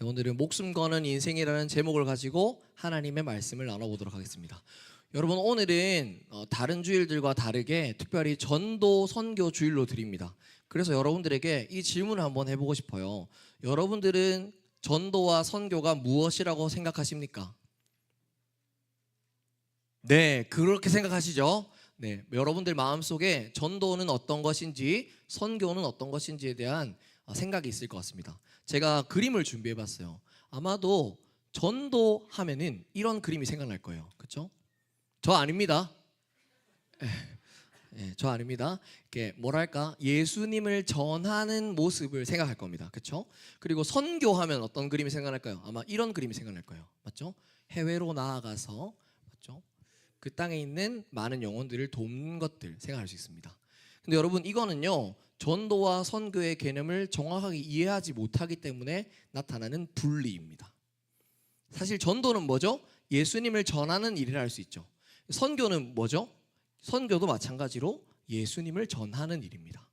네, 오늘은 목숨 거는 인생이라는 제목을 가지고 하나님의 말씀을 나눠보도록 하겠습니다. 여러분 오늘은 어, 다른 주일들과 다르게 특별히 전도 선교 주일로 드립니다. 그래서 여러분들에게 이 질문을 한번 해보고 싶어요. 여러분들은 전도와 선교가 무엇이라고 생각하십니까? 네, 그렇게 생각하시죠? 네, 여러분들 마음속에 전도는 어떤 것인지, 선교는 어떤 것인지에 대한 어, 생각이 있을 것 같습니다. 제가 그림을 준비해 봤어요. 아마도 전도 하면은 이런 그림이 생각날 거예요. 그렇죠? 저 아닙니다. 예, 저 아닙니다. 이렇게 뭐랄까 예수님을 전하는 모습을 생각할 겁니다. 그렇죠? 그리고 선교하면 어떤 그림이 생각날까요? 아마 이런 그림이 생각날 거예요. 맞죠? 해외로 나아가서 맞죠? 그 땅에 있는 많은 영혼들을 돕는 것들 생각할 수 있습니다. 근데 여러분 이거는요 전도와 선교의 개념을 정확하게 이해하지 못하기 때문에 나타나는 분리입니다. 사실 전도는 뭐죠? 예수님을 전하는 일이라 할 수 있죠. 선교는 뭐죠? 선교도 마찬가지로 예수님을 전하는 일입니다.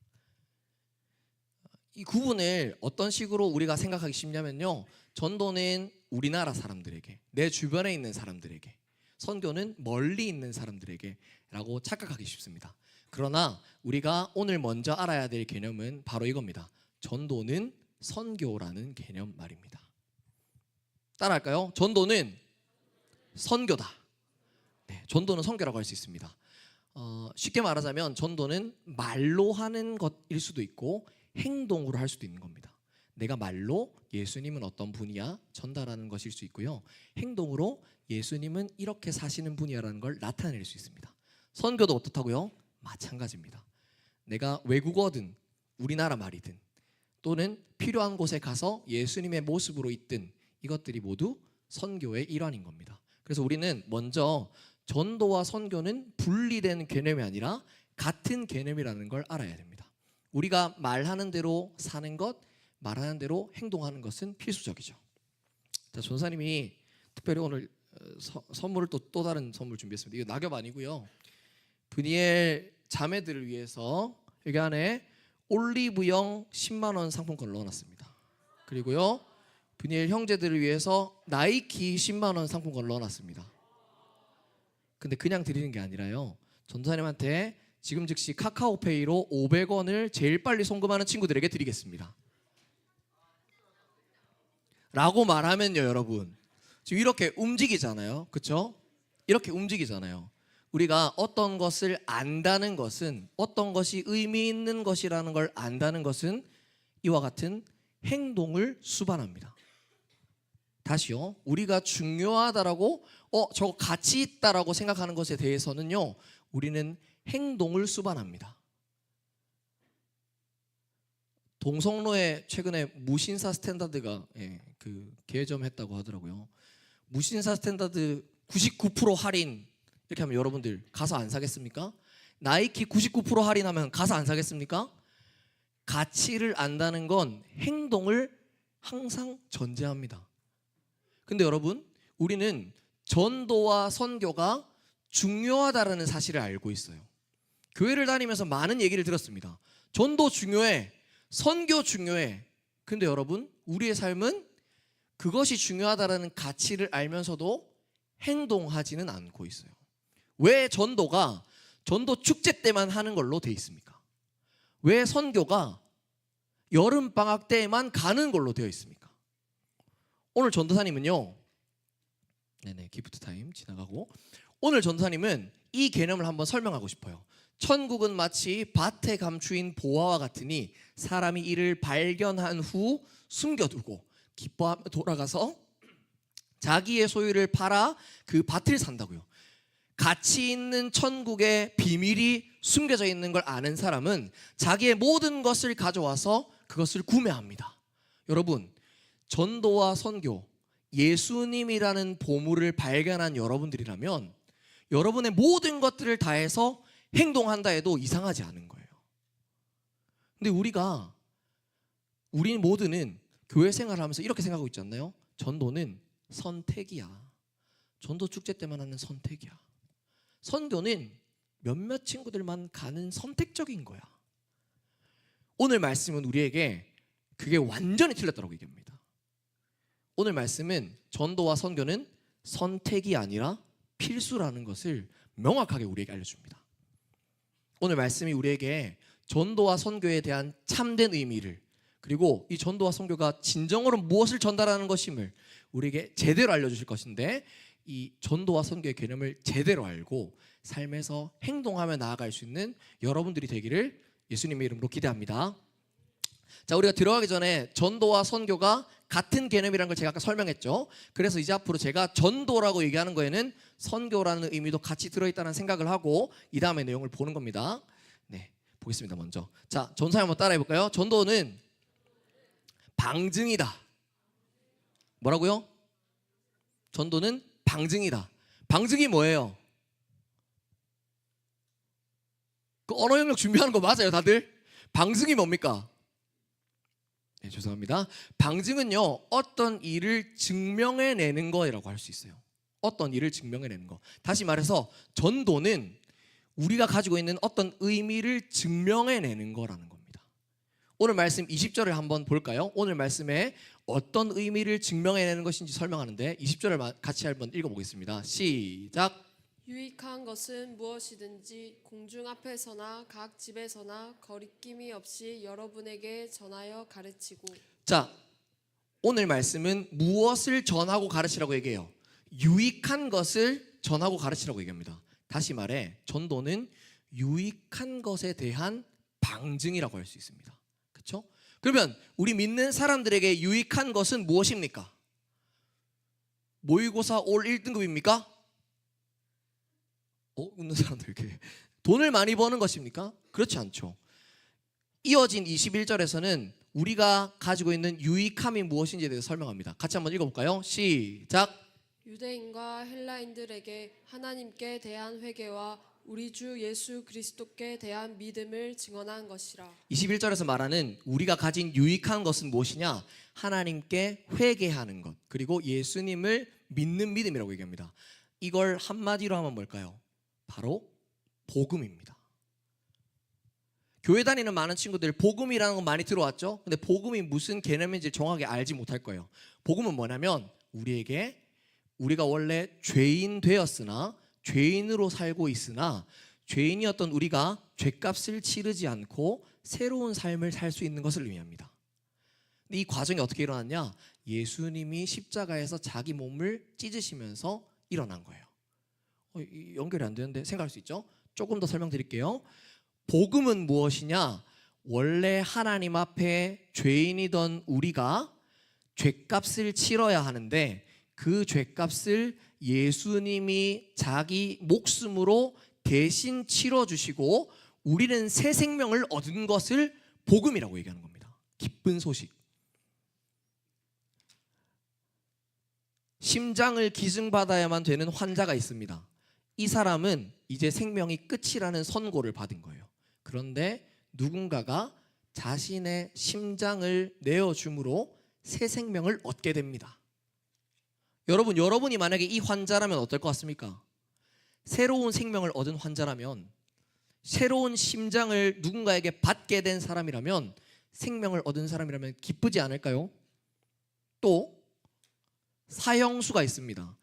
이 구분을 어떤 식으로 우리가 생각하기 쉽냐면요. 전도는 우리나라 사람들에게, 내 주변에 있는 사람들에게, 선교는 멀리 있는 사람들에게라고 착각하기 쉽습니다. 그러나 우리가 오늘 먼저 알아야 될 개념은 바로 이겁니다. 전도는 선교라는 개념 말입니다. 따라할까요? 전도는 선교다. 네, 전도는 선교라고 할 수 있습니다. 어, 쉽게 말하자면 전도는 말로 하는 것일 수도 있고 행동으로 할 수도 있는 겁니다. 내가 말로 예수님은 어떤 분이야 전달하는 것일 수 있고요. 행동으로 예수님은 이렇게 사시는 분이야라는 걸 나타낼 수 있습니다. 선교도 어떻다고요? 마찬가지입니다. 내가 외국어든 우리나라 말이든 또는 필요한 곳에 가서 예수님의 모습으로 있든 이것들이 모두 선교의 일환인 겁니다. 그래서 우리는 먼저 전도와 선교는 분리된 개념이 아니라 같은 개념이라는 걸 알아야 됩니다. 우리가 말하는 대로 사는 것, 말하는 대로 행동하는 것은 필수적이죠. 자, 전사님이 특별히 오늘 어, 서, 선물을 또, 또 다른 선물 준비했습니다. 이거 낙엽 아니고요. 브니엘 자매들을 위해서 여기 안에 올리브영 10만 원 상품권 넣어놨습니다. 그리고요 브니엘 형제들을 위해서 나이키 10만 원 상품권 넣어놨습니다. 근데 그냥 드리는 게 아니라요 전도사님한테 지금 즉시 카카오페이로 500원을 제일 빨리 송금하는 친구들에게 드리겠습니다. 라고 말하면요 여러분 지금 이렇게 움직이잖아요 그쵸? 이렇게 움직이잖아요 우리가 어떤 것을 안다는 것은 어떤 것이 의미 있는 것이라는 걸 안다는 것은 이와 같은 행동을 수반합니다. 다시요. 우리가 중요하다라고 어 저거 가치 있다라고 생각하는 것에 대해서는요. 우리는 행동을 수반합니다. 동성로에 최근에 무신사 스탠다드가 예, 그 개점했다고 하더라고요. 무신사 스탠다드 99% 할인 이렇게 하면 여러분들 가서 안 사겠습니까? 나이키 99% 할인하면 가서 안 사겠습니까? 가치를 안다는 건 행동을 항상 전제합니다. 근데 여러분, 우리는 전도와 선교가 중요하다라는 사실을 알고 있어요. 교회를 다니면서 많은 얘기를 들었습니다. 전도 중요해. 선교 중요해. 근데 여러분, 우리의 삶은 그것이 중요하다라는 가치를 알면서도 행동하지는 않고 있어요. 왜 전도가 전도 축제 때만 하는 걸로 돼 있습니까? 왜 선교가 여름 방학 때만 가는 걸로 되어 있습니까? 오늘 전도사님은요. 네네 기프트 타임 지나가고 오늘 전도사님은 이 개념을 한번 설명하고 싶어요. 천국은 마치 밭에 감추인 보화와 같으니 사람이 이를 발견한 후 숨겨두고 기뻐하며 돌아가서 자기의 소유를 팔아 그 밭을 산다고요. 가치 있는 천국의 비밀이 숨겨져 있는 걸 아는 사람은 자기의 모든 것을 가져와서 그것을 구매합니다. 여러분, 전도와 선교, 예수님이라는 보물을 발견한 여러분들이라면 여러분의 모든 것들을 다해서 행동한다 해도 이상하지 않은 거예요. 근데 우리가 우리 모두는 교회 생활을 하면서 이렇게 생각하고 있지 않나요? 전도는 선택이야. 전도 축제 때만 하는 선택이야. 선교는 몇몇 친구들만 가는 선택적인 거야. 오늘 말씀은 우리에게 그게 완전히 틀렸다고 얘기합니다. 오늘 말씀은 전도와 선교는 선택이 아니라 필수라는 것을 명확하게 우리에게 알려줍니다. 오늘 말씀이 우리에게 전도와 선교에 대한 참된 의미를 그리고 이 전도와 선교가 진정으로 무엇을 전달하는 것임을 우리에게 제대로 알려주실 것인데 이 전도와 선교의 개념을 제대로 알고 삶에서 행동하며 나아갈 수 있는 여러분들이 되기를 예수님의 이름으로 기대합니다. 자, 우리가 들어가기 전에 전도와 선교가 같은 개념이라는 걸 제가 아까 설명했죠. 그래서 이제 앞으로 제가 전도라고 얘기하는 거에는 선교라는 의미도 같이 들어있다는 생각을 하고 이 다음에 내용을 보는 겁니다. 네, 보겠습니다. 먼저. 자, 전사님 한번 따라해 볼까요? 전도는 방증이다. 뭐라고요? 전도는 방증이다. 방증이 뭐예요? 그 언어 영역 준비하는 거 맞아요, 다들? 방증이 뭡니까? 네, 죄송합니다. 방증은요, 어떤 일을 증명해내는 거라고 할 수 있어요. 어떤 일을 증명해내는 거. 다시 말해서 전도는 우리가 가지고 있는 어떤 의미를 증명해내는 거라는 겁니다. 오늘 말씀 20절을 한번 볼까요? 오늘 말씀에 어떤 의미를 증명해내는 것인지 설명하는데 20절을 같이 한번 읽어보겠습니다. 시작. 유익한 것은 무엇이든지 공중 앞에서나 각 집에서나 거리낌이 없이 여러분에게 전하여 가르치고 자, 오늘 말씀은 무엇을 전하고 가르치라고 얘기해요. 유익한 것을 전하고 가르치라고 얘기합니다. 다시 말해, 전도는 유익한 것에 대한 방증이라고 할 수 있습니다. 그렇죠? 그러면 우리 믿는 사람들에게 유익한 것은 무엇입니까? 모의고사 올 1등급입니까? 어, 웃는 사람들 이렇게 돈을 많이 버는 것입니까? 그렇지 않죠. 이어진 21절에서는 우리가 가지고 있는 유익함이 무엇인지에 대해서 설명합니다. 같이 한번 읽어볼까요? 시작. 유대인과 헬라인들에게 하나님께 대한 회개와 우리 주 예수 그리스도께 대한 믿음을 증언한 것이라 21절에서 말하는 우리가 가진 유익한 것은 무엇이냐? 하나님께 회개하는 것 그리고 예수님을 믿는 믿음이라고 얘기합니다. 이걸 한마디로 하면 뭘까요? 바로 복음입니다. 교회 다니는 많은 친구들 복음이라는 건 많이 들어왔죠. 근데 복음이 무슨 개념인지 정확하게 알지 못할 거예요. 복음은 뭐냐면 우리에게 우리가 원래 죄인 되었으나 죄인으로 살고 있으나 죄인이었던 우리가 죄값을 치르지 않고 새로운 삶을 살 수 있는 것을 의미합니다. 근데 이 과정이 어떻게 일어났냐? 예수님이 십자가에서 자기 몸을 찢으시면서 일어난 거예요. 어, 이 연결이 안 되는데 생각할 수 있죠? 조금 더 설명드릴게요. 복음은 무엇이냐? 원래 하나님 앞에 죄인이던 우리가 죄값을 치러야 하는데 그 죄값을 예수님이 자기 목숨으로 대신 치러 주시고 우리는 새 생명을 얻은 것을 복음이라고 얘기하는 겁니다. 기쁜 소식. 심장을 기증받아야만 되는 환자가 있습니다. 이 사람은 이제 생명이 끝이라는 선고를 받은 거예요. 그런데 누군가가 자신의 심장을 내어줌으로 새 생명을 얻게 됩니다. 여러분, 여러분이 만약에 이 환자라면 어떨 것 같습니까? 새로운 생명을 얻은 환자라면, 새로운 심장을 누군가에게 받게 된 사람이라면, 생명을 얻은 사람이라면 기쁘지 않을까요? 또, 사형수가 있습니다.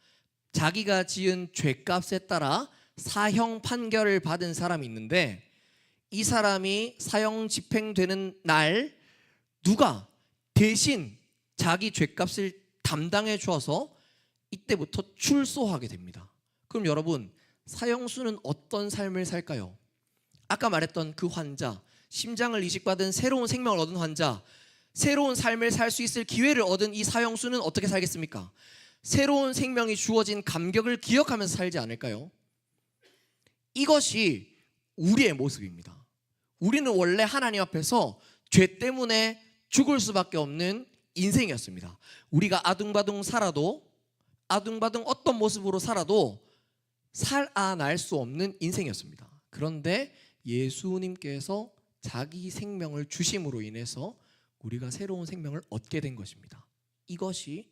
자기가 지은 죄값에 따라 사형 판결을 받은 사람이 있는데, 이 사람이 사형 집행되는 날, 누가 대신 자기 죄값을 담당해 주어서 이때부터 출소하게 됩니다. 그럼 여러분 사형수는 어떤 삶을 살까요? 아까 말했던 그 환자, 심장을 이식받은 새로운 생명을 얻은 환자, 새로운 삶을 살 수 있을 기회를 얻은 이 사형수는 어떻게 살겠습니까? 새로운 생명이 주어진 감격을 기억하면서 살지 않을까요? 이것이 우리의 모습입니다. 우리는 원래 하나님 앞에서 죄 때문에 죽을 수밖에 없는 인생이었습니다. 우리가 아둥바둥 살아도 아둥바둥 어떤 모습으로 살아도 살아날 수 없는 인생이었습니다. 그런데 예수님께서 자기 생명을 주심으로 인해서 우리가 새로운 생명을 얻게 된 것입니다. 이것이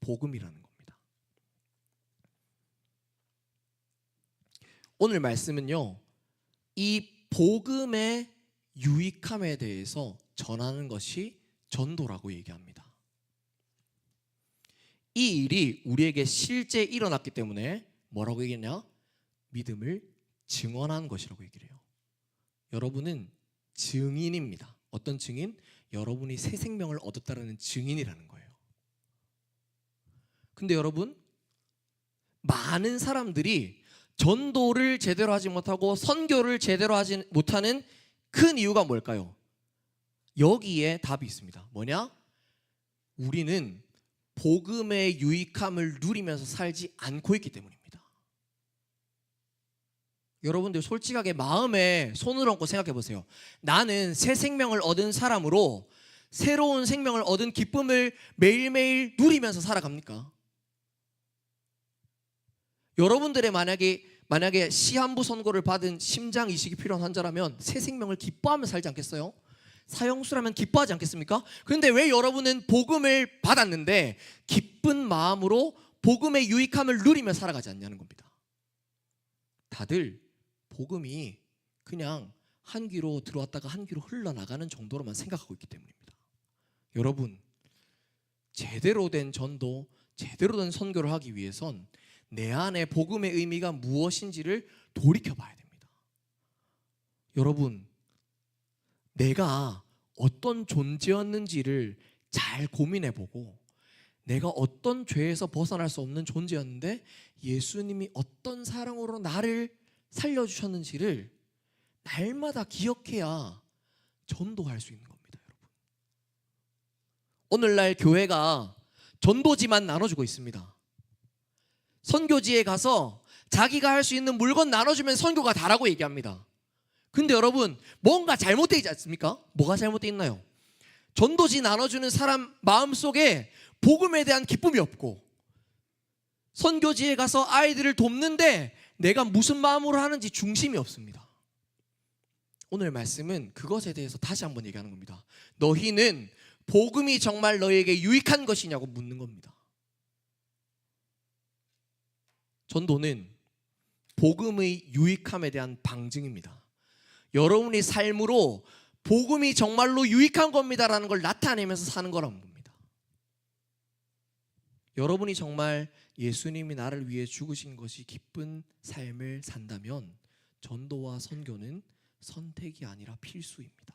복음이라는 겁니다. 오늘 말씀은요. 이 복음의 유익함에 대해서 전하는 것이 전도라고 얘기합니다. 이 일이 우리에게 실제 일어났기 때문에 뭐라고 얘기했냐? 믿음을 증언한 것이라고 얘기를 해요. 여러분은 증인입니다. 어떤 증인? 여러분이 새 생명을 얻었다는 증인이라는 거예요. 근데 여러분 많은 사람들이 전도를 제대로 하지 못하고 선교를 제대로 하지 못하는 큰 이유가 뭘까요? 여기에 답이 있습니다. 뭐냐? 우리는 복음의 유익함을 누리면서 살지 않고 있기 때문입니다. 여러분들 솔직하게 마음에 손을 얹고 생각해 보세요. 나는 새 생명을 얻은 사람으로 새로운 생명을 얻은 기쁨을 매일매일 누리면서 살아갑니까? 여러분들의 만약에 만약에 시한부 선고를 받은 심장 이식이 필요한 환자라면 새 생명을 기뻐하며 살지 않겠어요? 사형수라면 기뻐하지 않겠습니까? 그런데 왜 여러분은 복음을 받았는데 기쁜 마음으로 복음의 유익함을 누리며 살아가지 않냐는 겁니다. 다들 복음이 그냥 한 귀로 들어왔다가 한 귀로 흘러나가는 정도로만 생각하고 있기 때문입니다. 여러분, 제대로 된 전도, 제대로 된 선교를 하기 위해선 내 안에 복음의 의미가 무엇인지를 돌이켜 봐야 됩니다. 여러분, 내가 어떤 존재였는지를 잘 고민해 보고 내가 어떤 죄에서 벗어날 수 없는 존재였는데 예수님이 어떤 사랑으로 나를 살려 주셨는지를 날마다 기억해야 전도할 수 있는 겁니다, 여러분. 오늘날 교회가 전도지만 나눠주고 있습니다. 선교지에 가서 자기가 할 수 있는 물건 나눠주면 선교가 다라고 얘기합니다. 근데 여러분 뭔가 잘못되어 있지 않습니까? 뭐가 잘못되어 있나요? 전도지 나눠주는 사람 마음속에 복음에 대한 기쁨이 없고 선교지에 가서 아이들을 돕는데 내가 무슨 마음으로 하는지 중심이 없습니다. 오늘 말씀은 그것에 대해서 다시 한번 얘기하는 겁니다. 너희는 복음이 정말 너희에게 유익한 것이냐고 묻는 겁니다. 전도는 복음의 유익함에 대한 방증입니다. 여러분이 삶으로 복음이 정말로 유익한 겁니다라는 걸 나타내면서 사는 거란 겁니다. 여러분이 정말 예수님이 나를 위해 죽으신 것이 기쁜 삶을 산다면 전도와 선교는 선택이 아니라 필수입니다.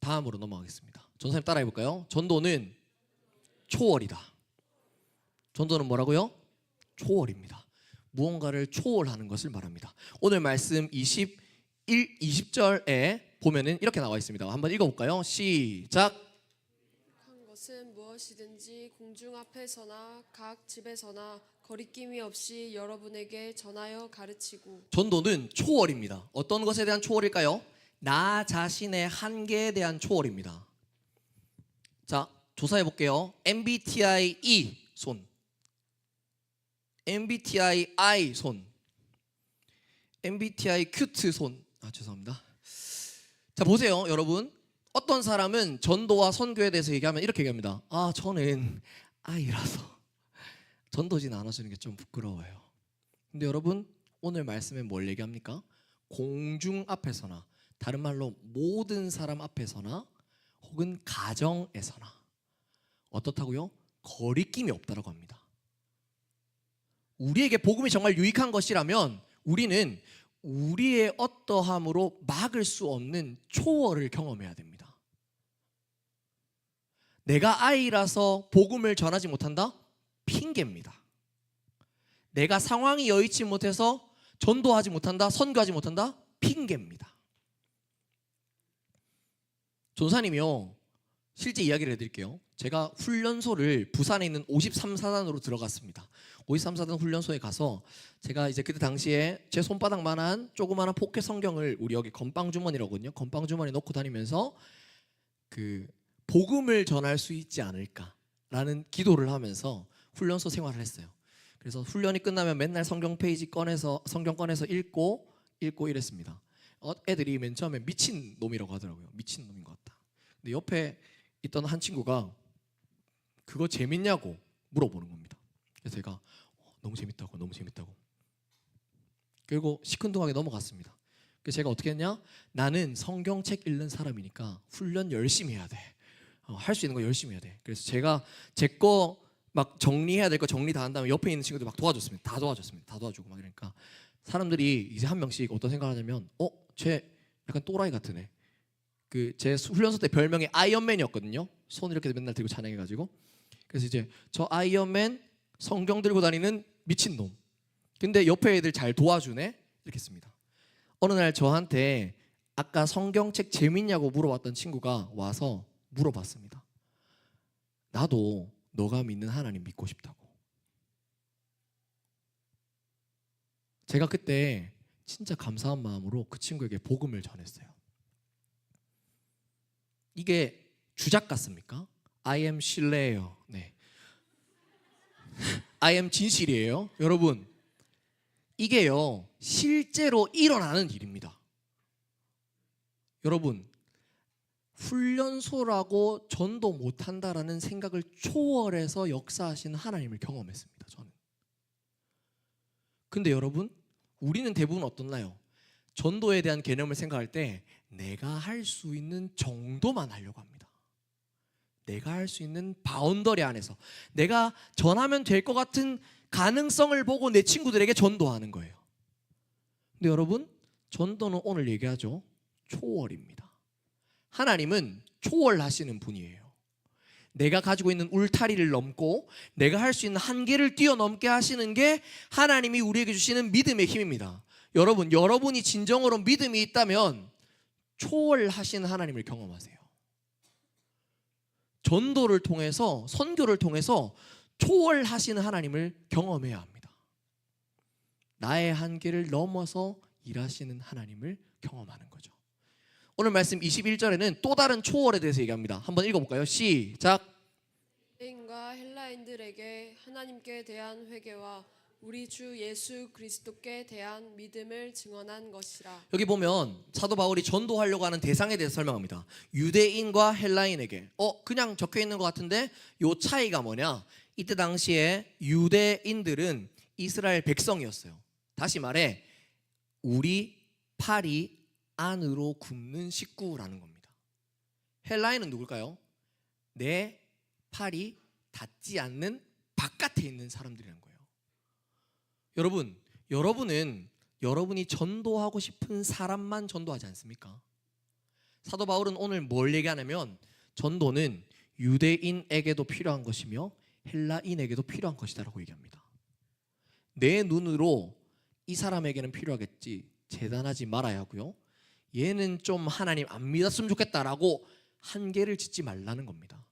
다음으로 넘어가겠습니다. 전사님 따라해 볼까요? 전도는 초월이다. 전도는 뭐라고요? 초월입니다. 무언가를 초월하는 것을 말합니다. 오늘 말씀 21, 20절에 보면은 이렇게 나와 있습니다. 한번 읽어볼까요? 시작. 한 것은 무엇이든지 공중 앞에서나 각 집에서나 거리낌이 없이 여러분에게 전하여 가르치고 전도는 초월입니다. 어떤 것에 대한 초월일까요? 나 자신의 한계에 대한 초월입니다. 자, 조사해 볼게요. MBTI E 손. MBTI I 손. MBTI 큐트 손. 아, 죄송합니다. 자, 보세요, 여러분. 어떤 사람은 전도와 선교에 대해서 얘기하면 이렇게 얘기합니다. 아, 저는 I라서 전도지 나눠주는 게 좀 부끄러워요. 근데 여러분 오늘 말씀에 뭘 얘기합니까? 공중 앞에서나 다른 말로 모든 사람 앞에서나 혹은 가정에서나 어떻다고요? 거리낌이 없다라고 합니다. 우리에게 복음이 정말 유익한 것이라면 우리는 우리의 어떠함으로 막을 수 없는 초월을 경험해야 됩니다. 내가 아이라서 복음을 전하지 못한다? 핑계입니다. 내가 상황이 여의치 못해서 전도하지 못한다, 선교하지 못한다? 핑계입니다. 전사님이요. 실제 이야기를 해드릴게요. 제가 훈련소를 부산에 있는 53사단으로 들어갔습니다. 53사단 훈련소에 가서 제가 이제 그때 당시에 제 손바닥만한 조그마한 포켓 성경을 우리 여기 건빵 주머니라거든요. 건빵 주머니 넣고 다니면서 그 복음을 전할 수 있지 않을까라는 기도를 하면서 훈련소 생활을 했어요. 그래서 훈련이 끝나면 맨날 성경 페이지 꺼내서 성경 꺼내서 읽고 읽고 이랬습니다. 어, 애들이 맨 처음에 미친 놈이라고 하더라고요. 미친 놈인 것 같다. 근데 옆에 있던 한 친구가 그거 재밌냐고 물어보는 겁니다. 그래서 제가 어, 너무 재밌다고 너무 재밌다고. 그리고 시큰둥하게 넘어갔습니다. 그래서 제가 어떻게 했냐? 나는 성경책 읽는 사람이니까 훈련 열심히 해야 돼. 할수 있는 거 열심히 해야 돼. 그래서 제가 제 거 막 정리해야 될 거 정리 다 한 다음에 옆에 있는 친구들 막 도와줬습니다. 다 도와줬습니다. 다 도와주고 막 이러니까 사람들이 이제 한 명씩 어떤 생각을 하냐면 어, 쟤 약간 또라이 같으네. 그 제 훈련소 때 별명이 아이언맨이었거든요. 손 이렇게 맨날 들고 찬양해가지고 그래서 이제 저 아이언맨 성경 들고 다니는 미친 놈. 근데 옆에 애들 잘 도와주네 이렇게 씁니다. 어느 날 저한테 아까 성경책 재밌냐고 물어봤던 친구가 와서 물어봤습니다. 나도 너가 믿는 하나님 믿고 싶다고. 제가 그때 진짜 감사한 마음으로 그 친구에게 복음을 전했어요. 이게 주작 같습니까? I am 신뢰예요. 네. I am 진실이에요. 여러분, 이게요, 실제로 일어나는 일입니다. 여러분, 훈련소라고 전도 못한다라는 생각을 초월해서 역사하시는 하나님을 경험했습니다. 저는. 근데 여러분, 우리는 대부분 어떻나요? 전도에 대한 개념을 생각할 때 내가 할 수 있는 정도만 하려고 합니다. 내가 할 수 있는 바운더리 안에서 내가 전하면 될 것 같은 가능성을 보고 내 친구들에게 전도하는 거예요. 근데 여러분, 전도는 오늘 얘기하죠. 초월입니다. 하나님은 초월하시는 분이에요. 내가 가지고 있는 울타리를 넘고 내가 할 수 있는 한계를 뛰어넘게 하시는 게 하나님이 우리에게 주시는 믿음의 힘입니다. 여러분, 여러분이 진정으로 믿음이 있다면 초월하시는 하나님을 경험하세요. 전도를 통해서 선교를 통해서 초월하시는 하나님을 경험해야 합니다. 나의 한계를 넘어서 일하시는 하나님을 경험하는 거죠. 오늘 말씀 21절에는 또 다른 초월에 대해서 얘기합니다. 한번 읽어볼까요? 시작. 유대인과 헬라인들에게 하나님께 대한 회개와 우리 주 예수 그리스도께 대한 믿음을 증언한 것이라. 여기 보면 사도 바울이 전도하려고 하는 대상에 대해서 설명합니다. 유대인과 헬라인에게. 어, 그냥 적혀 있는 것 같은데 요 차이가 뭐냐? 이때 당시에 유대인들은 이스라엘 백성이었어요. 다시 말해 우리 팔이 안으로 굽는 식구라는 겁니다. 헬라인은 누굴까요? 내 팔이 닿지 않는 바깥에 있는 거예요. 여러분, 여러분은 여러분이 전도하고 싶은 사람만 전도하지 않습니까? 사도 바울은 오늘 뭘 얘기하냐면 전도는 유대인에게도 필요한 것이며 헬라인에게도 필요한 것이다라고 얘기합니다. 내 눈으로 이 사람에게는 필요하겠지 재단하지 말아야 하고요. 얘는 좀 하나님 안 믿었으면 좋겠다라고 한계를 짓지 말라는 겁니다.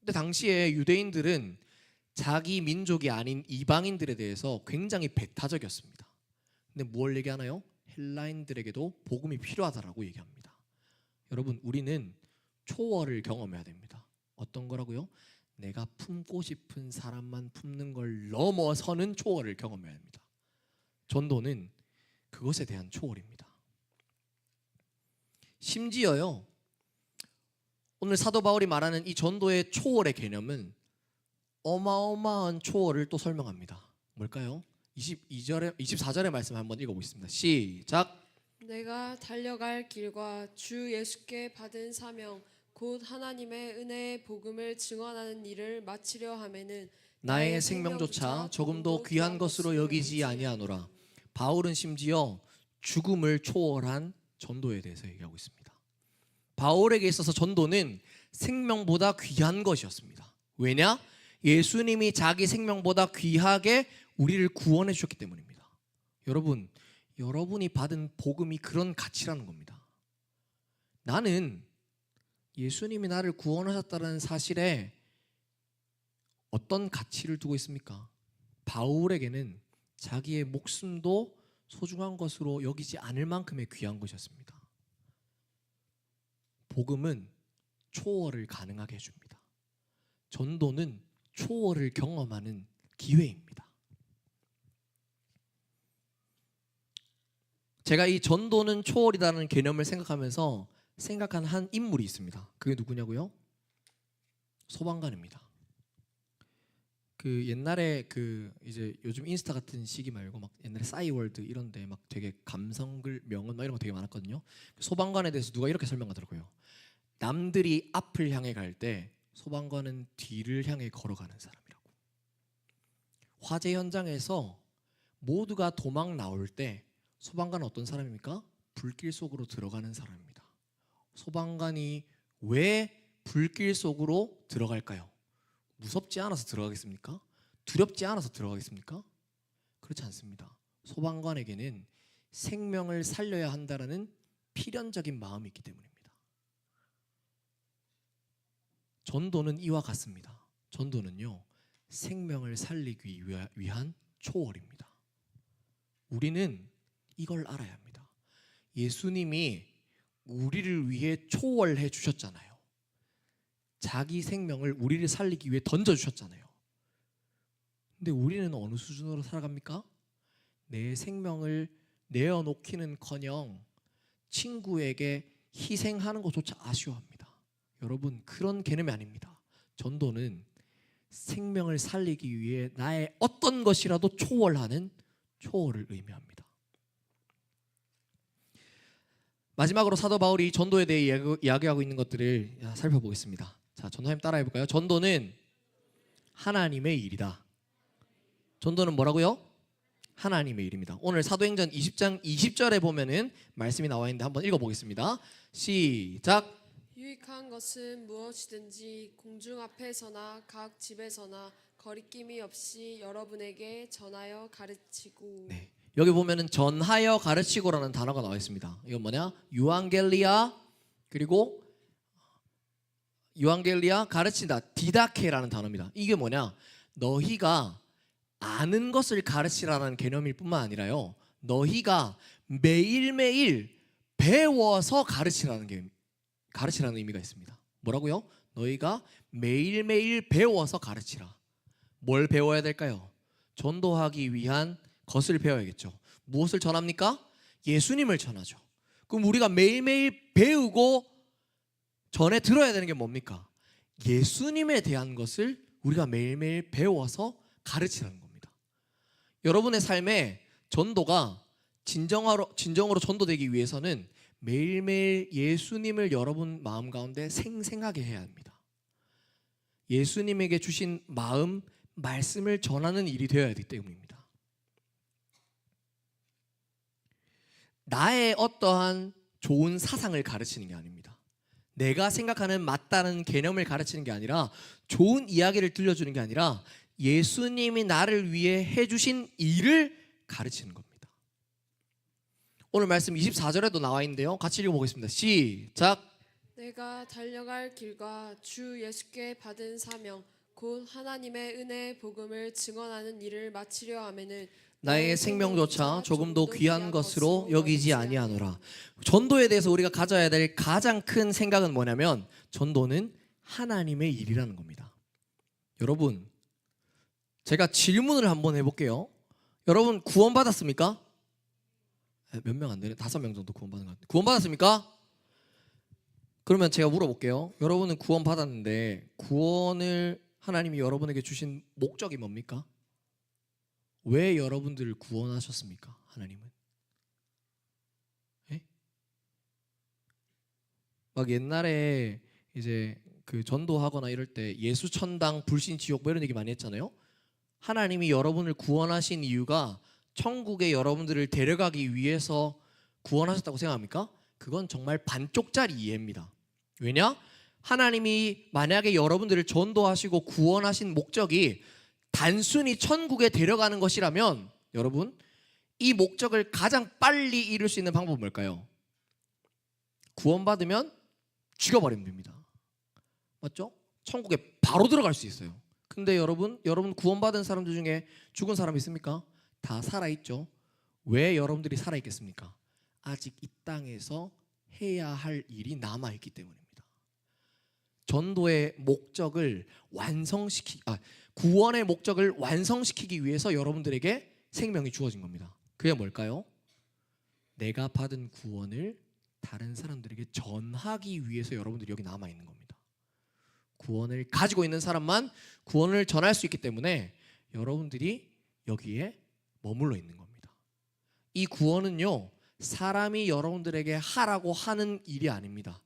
근데 당시에 유대인들은 자기 민족이 아닌 이방인들에 대해서 굉장히 배타적이었습니다. 근데 뭘 얘기하나요? 헬라인들에게도 복음이 필요하다라고 얘기합니다. 여러분, 우리는 초월을 경험해야 됩니다. 어떤 거라고요? 내가 품고 싶은 사람만 품는 걸 넘어서는 초월을 경험해야 합니다. 전도는 그것에 대한 초월입니다. 심지어요. 오늘 사도 바울이 말하는 이 전도의 초월의 개념은 어마어마한 초월을 또 설명합니다. 뭘까요? 22절에 24절의 말씀 한번 읽어 보겠습니다. 시작. 내가 달려갈 길과 주 예수께 받은 사명 곧 하나님의 은혜의 복음을 증언하는 일을 마치려 하면은 나의 생명조차 조금도 귀한 것으로 여기지 아니하노라. 바울은 심지어 죽음을 초월한 전도에 대해서 얘기하고 있습니다. 바울에게 있어서 전도는 생명보다 귀한 것이었습니다. 왜냐? 예수님이 자기 생명보다 귀하게 우리를 구원해 주셨기 때문입니다. 여러분, 여러분이 받은 복음이 그런 가치라는 겁니다. 나는 예수님이 나를 구원하셨다는 사실에 어떤 가치를 두고 있습니까? 바울에게는 자기의 목숨도 소중한 것으로 여기지 않을 만큼의 귀한 것이었습니다. 복음은 초월을 가능하게 해줍니다. 전도는 초월을 경험하는 기회입니다. 제가 이 전도는 초월이라는 개념을 생각하면서 생각한 한 인물이 있습니다. 그게 누구냐고요? 소방관입니다. 그 옛날에 그 이제 요즘 인스타 같은 시기 말고 막 옛날에 싸이월드 이런데 막 되게 감성글 명언 막 이런 거 되게 많았거든요. 소방관에 대해서 누가 이렇게 설명하더라고요. 남들이 앞을 향해 갈 때 소방관은 뒤를 향해 걸어가는 사람이라고. 화재 현장에서 모두가 도망 나올 때 소방관은 어떤 사람입니까? 불길 속으로 들어가는 사람입니다. 소방관이 왜 불길 속으로 들어갈까요? 무섭지 않아서 들어가겠습니까? 두렵지 않아서 들어가겠습니까? 그렇지 않습니다. 소방관에게는 생명을 살려야 한다라는 필연적인 마음이 있기 때문입니다. 전도는 이와 같습니다. 전도는요 생명을 살리기 위한 초월입니다. 우리는 이걸 알아야 합니다. 예수님이 우리를 위해 초월해 주셨잖아요. 자기 생명을 우리를 살리기 위해 던져 주셨잖아요. 근데 우리는 어느 수준으로 살아갑니까? 내 생명을 내어놓기는커녕 친구에게 희생하는 것조차 아쉬워합니다. 여러분 그런 개념이 아닙니다. 전도는 생명을 살리기 위해 나의 어떤 것이라도 초월하는 초월을 의미합니다. 마지막으로 사도 바울이 전도에 대해 이야기- 이야기하고 있는 것들을 살펴보겠습니다. 자, 전도님 따라해 볼까요? 전도는 하나님의 일이다. 전도는 뭐라고요? 하나님의 일입니다. 오늘 사도행전 20장 20절에 보면은 말씀이 나와 있는데 한번 읽어 보겠습니다. 시작. 유익한 것은 무엇이든지 공중 앞에서나 각 집에서나 거리낌이 없이 여러분에게 전하여 가르치고 네. 여기 보면은 전하여 가르치고라는 단어가 나와 있습니다. 이건 뭐냐? 유앙겔리아 그리고 유앙겔리아 가르친다. 디다케라는 단어입니다. 이게 뭐냐? 너희가 아는 것을 가르치라는 개념일 뿐만 아니라요. 너희가 매일매일 배워서 가르치라는 게 가르치라는 의미가 있습니다. 뭐라고요? 너희가 매일매일 배워서 가르치라. 뭘 배워야 될까요? 전도하기 위한 것을 배워야겠죠. 무엇을 전합니까? 예수님을 전하죠. 그럼 우리가 매일매일 배우고 전에 들어야 되는 게 뭡니까? 예수님에 대한 것을 우리가 매일매일 배워서 가르치라는 겁니다. 여러분의 삶에 전도가 진정으로 진정으로 전도되기 위해서는 매일매일 예수님을 여러분 마음 가운데 생생하게 해야 합니다. 예수님에게 주신 마음, 말씀을 전하는 일이 되어야 되기 때문입니다. 나의 어떠한 좋은 사상을 가르치는 게 아닙니다. 내가 생각하는 맞다는 개념을 가르치는 게 아니라 좋은 이야기를 들려주는 게 아니라 예수님이 나를 위해 해주신 일을 가르치는 겁니다. 오늘 말씀 24절에도 나와 있는데요. 같이 읽어보겠습니다. 시작. 내가 달려갈 길과 주 예수께 받은 사명 곧 하나님의 은혜의 복음을 증언하는 일을 마치려 하면은 나의 생명조차 조금도 귀한 것으로 여기지 아니하노라. 전도에 대해서 우리가 가져야 될 가장 큰 생각은 뭐냐면 전도는 하나님의 일이라는 겁니다. 여러분, 제가 질문을 한번 해볼게요. 여러분 구원 받았습니까? 몇 명 안 되네. 다섯 명 정도 구원 받은 것 같아요. 구원 받았습니까? 그러면 제가 물어볼게요. 여러분은 구원 받았는데 구원을 하나님이 여러분에게 주신 목적이 뭡니까? 왜 여러분들을 구원하셨습니까? 하나님은? 예? 막 옛날에 이제 그 전도하거나 이럴 때 예수 천당 불신 지옥 뭐 이런 얘기 많이 했잖아요. 하나님이 여러분을 구원하신 이유가 천국에 여러분들을 데려가기 위해서 구원하셨다고 생각합니까? 그건 정말 반쪽짜리 이해입니다. 왜냐? 하나님이 만약에 여러분들을 전도하시고 구원하신 목적이 단순히 천국에 데려가는 것이라면 여러분 이 목적을 가장 빨리 이룰 수 있는 방법은 뭘까요? 구원받으면 죽여버리면 됩니다. 맞죠? 천국에 바로 들어갈 수 있어요. 근데 여러분, 여러분 구원받은 사람들 중에 죽은 사람 있습니까? 다 살아 있죠. 왜 여러분들이 살아 있겠습니까? 아직 이 땅에서 해야 할 일이 남아 있기 때문입니다. 전도의 목적을 완성시키 아 구원의 목적을 완성시키기 위해서 여러분들에게 생명이 주어진 겁니다. 그게 뭘까요? 내가 받은 구원을 다른 사람들에게 전하기 위해서 여러분들이 여기 남아 있는 겁니다. 구원을 가지고 있는 사람만 구원을 전할 수 있기 때문에 여러분들이 여기에 머물러 있는 겁니다. 이 구원은요, 사람이 여러분들에게 하라고 하는 일이 아닙니다.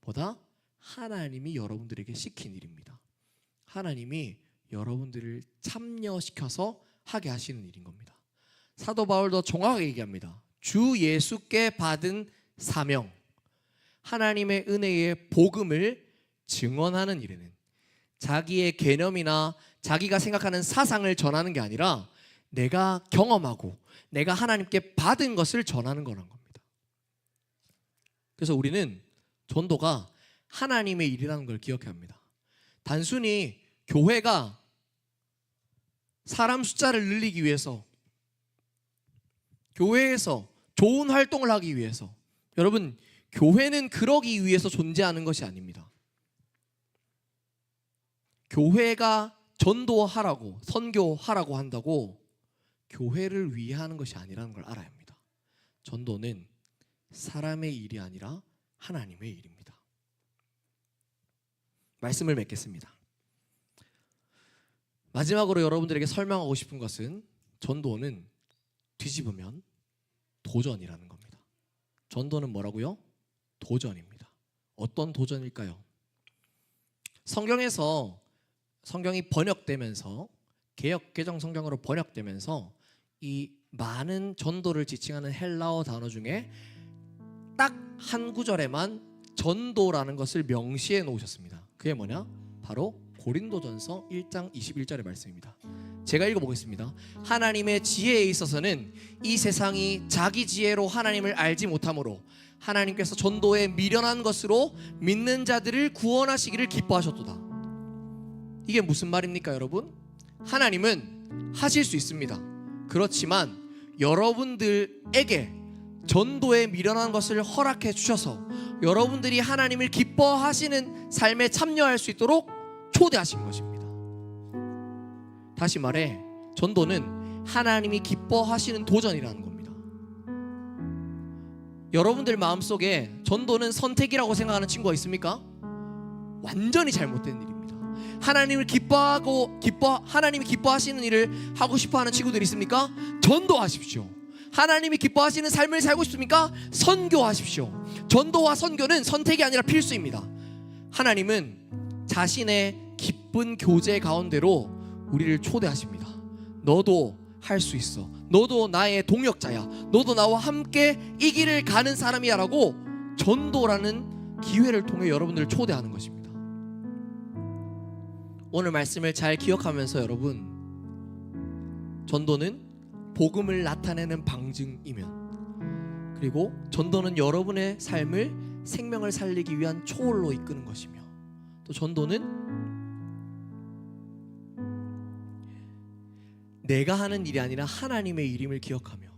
보다 하나님이 여러분들에게 시킨 일입니다. 하나님이 여러분들을 참여시켜서 하게 하시는 일인 겁니다. 사도 바울도 정확하게 얘기합니다. 주 예수께 받은 사명, 하나님의 은혜의 복음을 증언하는 일에는 자기의 개념이나 자기가 생각하는 사상을 전하는 게 아니라 내가 경험하고 내가 하나님께 받은 것을 전하는 거란 겁니다. 그래서 우리는 전도가 하나님의 일이라는 걸 기억해야 합니다. 단순히 교회가 사람 숫자를 늘리기 위해서 교회에서 좋은 활동을 하기 위해서 여러분 교회는 그러기 위해서 존재하는 것이 아닙니다. 교회가 전도하라고 선교하라고 한다고 교회를 위해 하는 것이 아니라는 걸 알아야 합니다. 전도는 사람의 일이 아니라 하나님의 일입니다. 말씀을 맺겠습니다. 마지막으로 여러분들에게 설명하고 싶은 것은 전도는 뒤집으면 도전이라는 겁니다. 전도는 뭐라고요? 도전입니다. 어떤 도전일까요? 성경에서 성경이 번역되면서 개역 개정 성경으로 번역되면서 이 많은 전도를 지칭하는 헬라어 단어 중에 딱 한 구절에만 전도라는 것을 명시해 놓으셨습니다. 그게 뭐냐? 바로 고린도전서 1장 21절의 말씀입니다. 제가 읽어 보겠습니다. 하나님의 지혜에 있어서는 이 세상이 자기 지혜로 하나님을 알지 못하므로 하나님께서 전도에 미련한 것으로 믿는 자들을 구원하시기를 기뻐하셨도다. 이게 무슨 말입니까, 여러분? 하나님은 하실 수 있습니다. 그렇지만 여러분들에게 전도에 미련한 것을 허락해 주셔서 여러분들이 하나님을 기뻐하시는 삶에 참여할 수 있도록 초대하신 것입니다. 다시 말해 전도는 하나님이 기뻐하시는 도전이라는 겁니다. 여러분들 마음속에 전도는 선택이라고 생각하는 친구가 있습니까? 완전히 잘못된 일입니다. 하나님을 기뻐하고 기뻐 하나님이 기뻐하시는 일을 하고 싶어 하는 친구들 있습니까? 전도하십시오. 하나님이 기뻐하시는 삶을 살고 싶습니까? 선교하십시오. 전도와 선교는 선택이 아니라 필수입니다. 하나님은 자신의 기쁜 교제 가운데로 우리를 초대하십니다. 너도 할 수 있어. 너도 나의 동역자야. 너도 나와 함께 이 길을 가는 사람이야라고 전도라는 기회를 통해 여러분들을 초대하는 것입니다. 오늘 말씀을 잘 기억하면서 여러분 전도는 복음을 나타내는 방증이면 그리고 전도는 여러분의 삶을 생명을 살리기 위한 초월로 이끄는 것이며 또 전도는 내가 하는 일이 아니라 하나님의 이름을 기억하며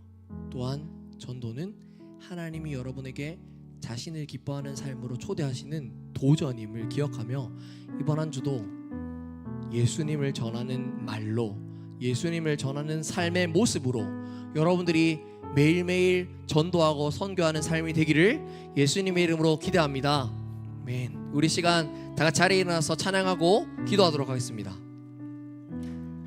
또한 전도는 하나님이 여러분에게 자신을 기뻐하는 삶으로 초대하시는 도전임을 기억하며 이번 한 주도 예수님을 전하는 말로 예수님을 전하는 삶의 모습으로 여러분들이 매일매일 전도하고 선교하는 삶이 되기를 예수님의 이름으로 기대합니다. 아멘. 우리 시간 다 같이 자리에 일어나서 찬양하고 기도하도록 하겠습니다.